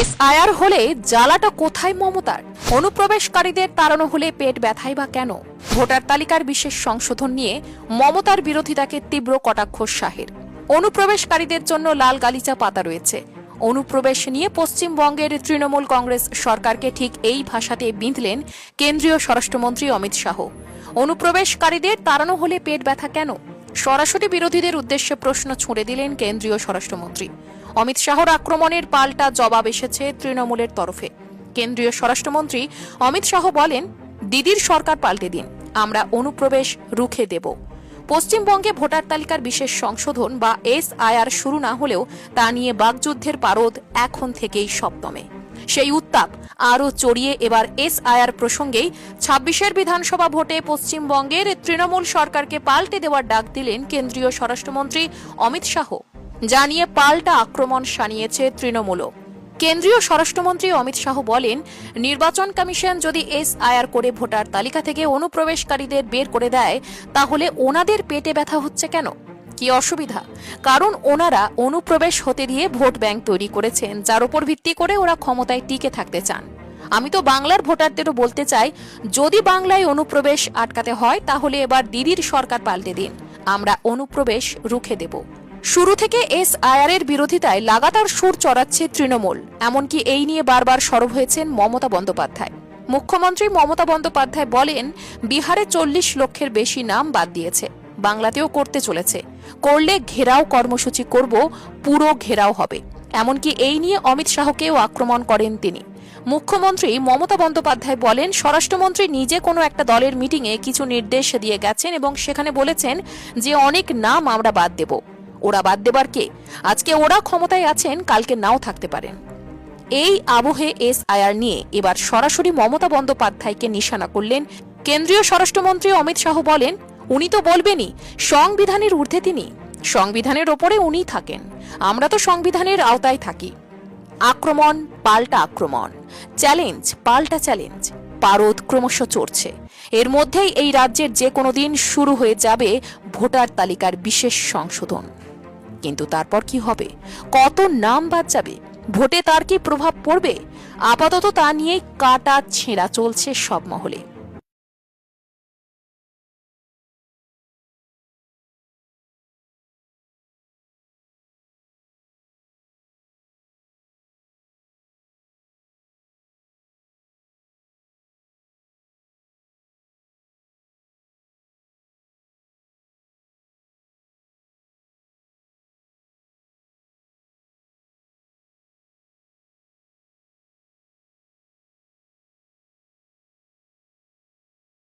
SIR হলে জ্বালাটা কোথায় মমতার? অনুপ্রবেশকারীদের তাড়ানো হলে পেট ব্যথাই বা কেন? ভোটার তালিকার বিশেষ সংশোধন নিয়ে মমতার বিরোধিতাকে তীব্র কটাক্ষ শাহের। অনুপ্রবেশকারীদের জন্য লাল গালিচা পাতা রয়েছে। অনুপ্রবেশ নিয়ে পশ্চিমবঙ্গের তৃণমূল কংগ্রেস সরকারকে ঠিক এই ভাষাতে বিঁধলেন কেন্দ্রীয় স্বরাষ্ট্রমন্ত্রী অমিত শাহ। অনুপ্রবেশকারীদের তাড়ানো হলে পেট ব্যথা কেন? সরাসরি বিরোধীদের উদ্দেশ্যে প্রশ্ন ছুঁড়ে দিলেন কেন্দ্রীয় স্বরাষ্ট্রমন্ত্রী। অমিত শাহর আক্রমণের পাল্টা জবাব এসেছে তৃণমূলের তরফে। কেন্দ্রীয় স্বরাষ্ট্রমন্ত্রী অমিত শাহ বলেন, দিদির সরকার পাল্টে দিন, আমরা অনুপ্রবেশ রুখে দেব। পশ্চিমবঙ্গে ভোটার তালিকার বিশেষ সংশোধন বা এসআইআর শুরু না হলেও তা নিয়ে বাগযুদ্ধের পারদ এখন থেকেই সপ্তমে। সেই উত্তাপ আরও চড়িয়ে এবার এসআইআর প্রসঙ্গেই ছাব্বিশের বিধানসভা ভোটে পশ্চিমবঙ্গের তৃণমূল সরকারকে পাল্টে দেওয়ার ডাক দিলেন কেন্দ্রীয় স্বরাষ্ট্রমন্ত্রী অমিত শাহ। যা নিয়ে পাল্টা আক্রমণ শানিয়েছে তৃণমূলও। কেন্দ্রীয় স্বরাষ্ট্রমন্ত্রী অমিত শাহ বলেন, নির্বাচন কমিশন যদি এসআইআর করে ভোটার তালিকা থেকে অনুপ্রবেশকারীদের বের করে দেয়, তাহলে ওনাদের পেটে ব্যথা হচ্ছে কেন? কি অসুবিধা? কারণ ওনারা অনুপ্রবেশ হতে দিয়ে ভোট ব্যাংক তৈরি করেছেন, যার উপর ভিত্তি করে ওরা ক্ষমতায় টিকে থাকতে চান। আমি তো বাংলার ভোটারদেরও বলতে চাই, যদি বাংলায় অনুপ্রবেশ আটকাতে হয়, তাহলে এবার দিদির সরকার পাল্টে দিন। আমরা অনুপ্রবেশ রুখে দেব। শুরু থেকে এস আয়ারের বিরোধিতায় লাগাতার সুর চড়াচ্ছে তৃণমূল। এমনকি এই নিয়ে বারবার সরব হয়েছেন মমতা বন্দ্যোপাধ্যায়। মুখ্যমন্ত্রী মমতা বন্দ্যোপাধ্যায় বলেন, বিহারে চল্লিশ লক্ষের বেশি নাম বাদ দিয়েছে। বাংলাতেও করতে চলেছে। করলে ঘেরাও কর্মসূচি করব, পুরো ঘেরাও হবে। এমনকি এই নিয়ে অমিত শাহকেও আক্রমণ করেন তিনি। মুখ্যমন্ত্রী মমতা বন্দ্যোপাধ্যায় বলেন, স্বরাষ্ট্রমন্ত্রী নিজে কোনো একটা দলের মিটিংয়ে কিছু নির্দেশ দিয়ে গেছেন এবং সেখানে বলেছেন যে অনেক নাম আমরা বাদ দেব। ওরা বাদ দেবার কে? আজকে ওরা ক্ষমতায় আছেন, কালকে নাও থাকতে পারেন। এই আবহে এস এসআইআর নিয়ে এবার সরাসরি মমতা বন্দ্যোপাধ্যায়কে নিশানা করলেন কেন্দ্রীয় স্বরাষ্ট্রমন্ত্রী অমিত শাহ বলেন উনি তো বলবেনই, সংবিধানের ঊর্ধ্বে তিনি। সংবিধানের ওপরে উনিই থাকেন। আমরা তো সংবিধানের আওতায় থাকি। আক্রমণ, পাল্টা আক্রমণ। চ্যালেঞ্জ, পাল্টা চ্যালেঞ্জ। পারদ ক্রমশ চড়ছে। এর মধ্যেই এই রাজ্যের যে কোনো দিন শুরু হয়ে যাবে ভোটার তালিকার বিশেষ সংশোধন। কিন্তু তারপর কি হবে? কত নাম বাদ যাবে? ভোটে তার কি প্রভাব পড়বে? আপাতত তা নিয়েই কাটা ছেঁড়া চলছে সব মহলে।